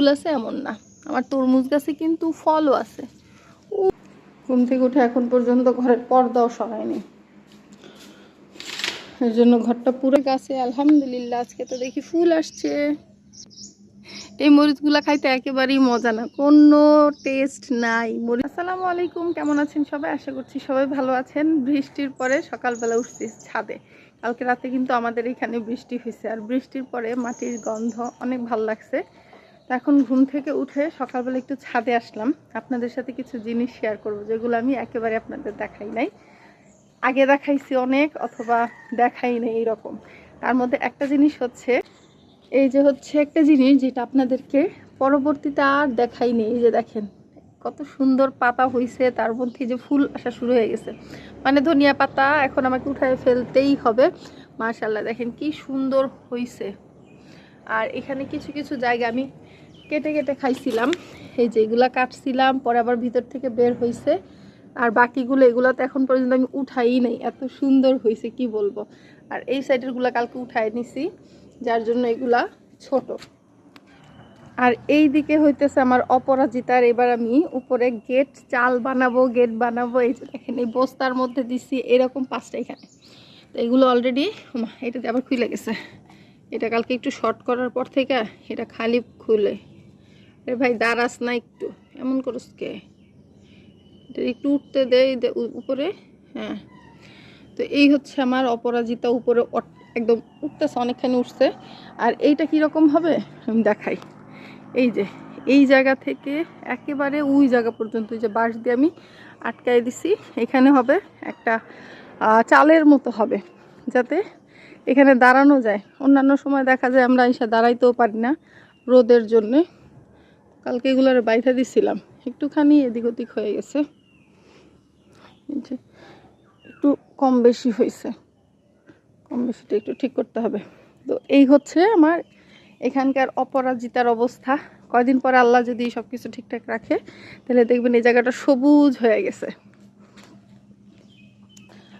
ফুল আছে এমন না। আমার তরমুজ গাছে কিন্তু ফলও আছে। ঘুম থেকে উঠে এখন পর্যন্ত ঘরের পর্দাও সরায়নি এর জন্য ঘরটা পুরো গাছে, আলহামদুলিল্লাহ, আজকে তো দেখি ফুল আসছে। এই মরিচগুলা খাইতে একেবারেই মজা না, কোনো টেস্ট নাই। মরিচ আসসালামু আলাইকুম, কেমন আছেন সবাই? আশা করছি সবাই ভালো আছেন। বৃষ্টির পরে সকালবেলা উঠছি ছাদে। কালকে রাতে কিন্তু আমাদের এখানে বৃষ্টি হয়েছে আর বৃষ্টির পরে মাটির গন্ধ অনেক ভালো লাগছে। তো এখন ঘুম থেকে উঠে সকালবেলা একটু ছাদে আসলাম। আপনাদের সাথে কিছু জিনিস শেয়ার করব, যেগুলো আমি একেবারে আপনাদের দেখাই নাই। আগে দেখাইছি অনেক, অথবা দেখাই নেই এইরকম। তার মধ্যে একটা জিনিস হচ্ছে, এই যে হচ্ছে একটা জিনিস যেটা আপনাদেরকে পরবর্তীতে আর দেখাইনি এই যে দেখেন, কত সুন্দর পাতা হয়েছে তার মধ্যে যে ফুল আসা শুরু হয়ে গেছে। মানে ধনিয়া পাতা এখন আমাকে উঠায় ফেলতেই হবে। মাশাল্লাহ দেখেন কি সুন্দর হয়েছে আর এখানে কিছু কিছু জায়গা আমি কেটে কেটে খাইছিলাম। এই যে এগুলা কাটছিলাম, পরে আবার ভিতর থেকে বের হয়েছে আর বাকিগুলো এগুলো তো এখন পর্যন্ত আমি উঠাই নাই। এত সুন্দর হয়েছে কি বলব? আর এই সাইডেরগুলো কালকে উঠাই নিছি, যার জন্য এগুলা ছোট। আর এই দিকে হইতেছে আমার অপরাজিতার, এবার আমি উপরে গেট চাল বানাবো গেট বানাবো। এই যে দেখেন, এই বস্তার মধ্যে দিছি এরকম পাঁচটা এখানে। তো এগুলো অলরেডি এটাতে আবার খুলে গেছে। এটা কালকে একটু শর্ট করার পর থেকে এটা খালি খুলে। আরে ভাই দাঁড়াস না একটু। এমন করস কে? একটু উঠতে দেয় উপরে। হ্যাঁ। তো এই হচ্ছে আমার অপরাজিতা উপরে একদম উঠতেছে, অনেকখানি উঠছে। আর এইটা কীরকম হবে? আমি দেখাই। এই যে, এই জায়গা থেকে একেবারে ওই জায়গা পর্যন্ত যে বাঁশ দিয়ে আমি আটকাই দিছি। এখানে হবে একটা চালের মতো হবে, যাতে এখানে দাঁড়ানো যায়। অন্যান্য সময় দেখা যায় আমরা এসে দাঁড়াইতেও পারি না রোদের জন্যে। কালকে এগুলোর বাইরে দিছিলাম। একটুখানি এদিক ওদিক হয়ে গেছে। একটু কম বেশি হয়েছে। কম বেশিটা একটু ঠিক করতে হবে। তো এই হচ্ছে আমার এখানকার অপরাজিতার অবস্থা। কয়দিন পরে আল্লাহ যদি সব কিছু ঠিকঠাক রাখে, তাহলে দেখবেন এই জায়গাটা সবুজ হয়ে গেছে।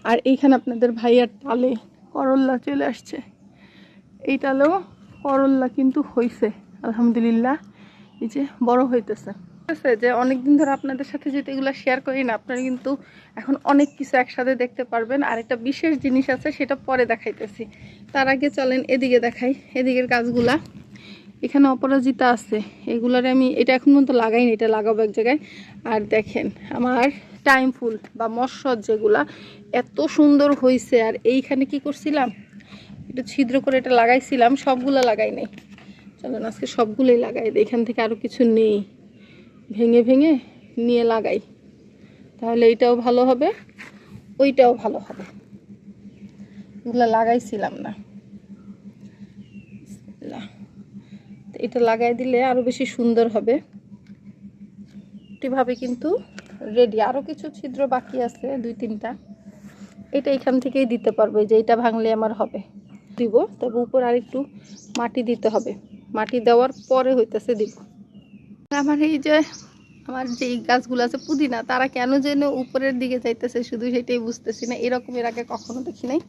আর এইখানে আপনাদের ভাইয়ার তালে করল্লা চলে আসছে। এই তালেও করল্লা কিন্তু হয়েছে আলহামদুলিল্লাহ। এই যে বড় হইতেছে। আছে যে অনেকদিন ধরে আপনাদের সাথে যেহেতু এগুলো শেয়ার করি না, আপনারা কিন্তু এখন অনেক কিছু একসাথে দেখতে পারবেন। আর একটা বিশেষ জিনিস আছে, সেটা পরে দেখাইতেছি। তার আগে চলেন এদিকে দেখাই, এদিকের গাছগুলা এখানে অপরাজিতা আছে। এগুলারে আমি, এটা এখন পর্যন্ত লাগাইনি এটা লাগাবো এক জায়গায়। আর দেখেন, আমার টাইম ফুল বা মৎস্য যেগুলা, এত সুন্দর হয়েছে আর এইখানে কি করছিলাম? একটু ছিদ্র করে এটা লাগাইছিলাম, সবগুলো লাগাই নাই। চলেন, আজকে সবগুলোই লাগাই এখান থেকে আরও কিছু নেই। ভেঙে ভেঙে নিয়ে লাগাই। তাহলে এইটাও ভালো হবে, ওইটাও ভালো হবে। এগুলো লাগাইছিলাম না। এটা লাগাই দিলে আরও বেশি সুন্দর হবে। এভাবে কিন্তু রেডি আরও কিছু ছিদ্র বাকি আছে, দুই তিনটা। এটা এখান থেকেই দিতে পারবে যে এটা ভাঙলে আমার হবে। দিব, তবে উপর আর একটু মাটি দিতে হবে। মাটি দেওয়ার পরে হইতেছে দিব। আমার এই যে, আমার যে গাছগুলো আছে পুদিনা, তারা কেন যেন উপরের দিকে যাইতেছে শুধু সেটাই বুঝতেছি না। এরকম এর আগে কখনো দেখি নাই।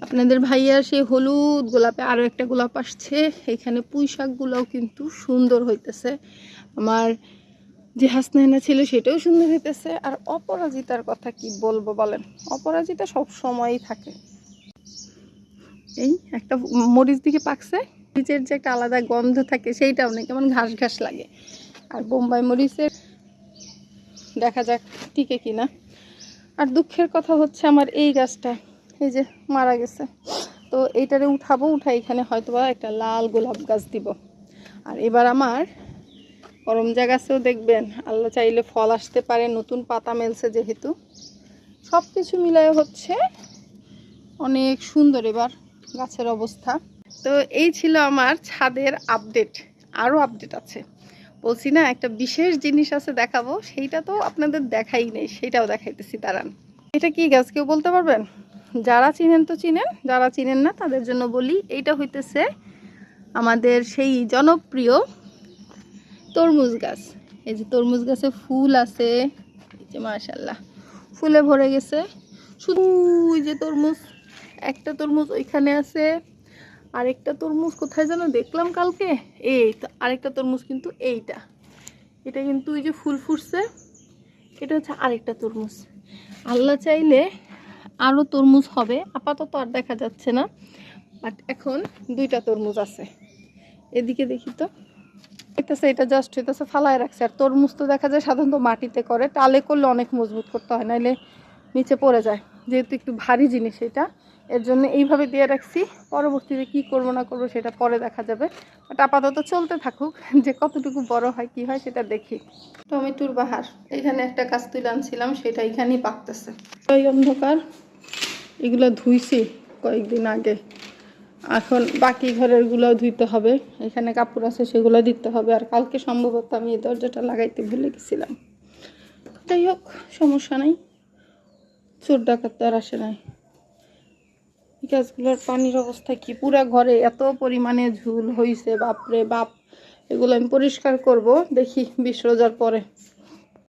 আপনাদের ভাইয়া সেই হলুদ গোলাপে আরও একটা গোলাপ আসছে। এখানে পুঁই শাকগুলোও কিন্তু সুন্দর হইতেছে। আমার যে হাসনাইনা ছিল সেটাও সুন্দর হইতেছে। আর অপরাজিতার কথা কি বলব বলেন? অপরাজিতা সব সময়ই থাকে। এই একটা মরিচ দিকে পাকছে। মরিচের যে একটা আলাদা গন্ধ থাকে সেইটাও নেই, কেমন ঘাস ঘাস লাগে। আর বোম্বাই মরিচের দেখা যাক টিকে কিনা। আর দুঃখের কথা হচ্ছে আমার এই গাছটা, এই যে মারা গেছে। তো এইটারে উঠাবো, উঠাই এখানে হয়তো বা একটা লাল গোলাপ গাছ দিব। আর এবার আমার করমজা গাছেও দেখবেন, আল্লাহ চাইলে ফল আসতে পারে, নতুন পাতা মেলছে যেহেতু। সব কিছু মিলায় হচ্ছে অনেক সুন্দর এবার গাছের অবস্থা। তো এই ছিল আমার ছাদের আপডেট আরও আপডেট আছে। বলছি না, একটা বিশেষ জিনিস আছে দেখাবো, সেইটা তো আপনাদের দেখাই নেই সেটাও দেখাইতেছি, দাঁড়ান। এটা কি গাছ, কেউ বলতে পারবেন? যারা চিনেন তো চিনেন, যারা চিনেন না, তাদের জন্য বলি, এইটা হইতেছে আমাদের সেই জনপ্রিয় তরমুজ গাছ। এই যে তরমুজ গাছে ফুল আছে, এই যে মাশাল্লাহ ফুলে ভরে গেছে। শুধু ওই যে তরমুজ, একটা তরমুজ ওইখানে আছে। আরেকটা তরমুজ কোথায় যেন দেখলাম কালকে? এই আরেকটা তরমুজ কিন্তু এইটা। এটা কিন্তু ওই যে ফুল ফুটছে। এটা হচ্ছে আরেকটা তরমুজ। আল্লাহ চাইলে আরও তরমুজ হবে, আপাতত আর দেখা যাচ্ছে না। বাট এখন দুইটা তরমুজ আছে। এদিকে দেখি তো। দেখতেছে এটা জাস্ট হইতেছে, ফালায় রাখছে। আর তরমুজ তো দেখা যায় সাধারণত মাটিতে করে। টালে করলে অনেক মজবুত করতে হয়, নাইলে নিচে পড়ে যায়। যেহেতু একটু ভারী জিনিস এটা। এর জন্য এইভাবে দিয়ে রাখছি। পরবর্তীতে কি করব না করব সেটা পরে দেখা যাবে। বাট আপাতত চলতে থাকুক, যে কতটুকু বড় হয়, কি হয়, সেটা দেখি। টমেটোর বাহার, এখানে একটা কাজ তুলে আনছিলাম, সেটা এখানেই পাকতেছে। ওই অন্ধকার, এগুলো ধুইছি কয়েকদিন আগে। এখন বাকি ঘরেরগুলোও ধুইতে হবে, এখানে কাপড় আছে, সেগুলো দিতে হবে। আর কালকে সম্ভবত আমি এই দরজাটা লাগাইতে ভুলে গেছিলাম। যাই হোক, সমস্যা নাই। চোর ডাকাত আর আসে নাই। গাছগুলোর পানির অবস্থা কি? পুরা ঘরে এত পরিমাণে ঝুল হইছে, বাপরে বাপ। এগুলো আমি পরিষ্কার করব, দেখি বিশ রোজার পরে।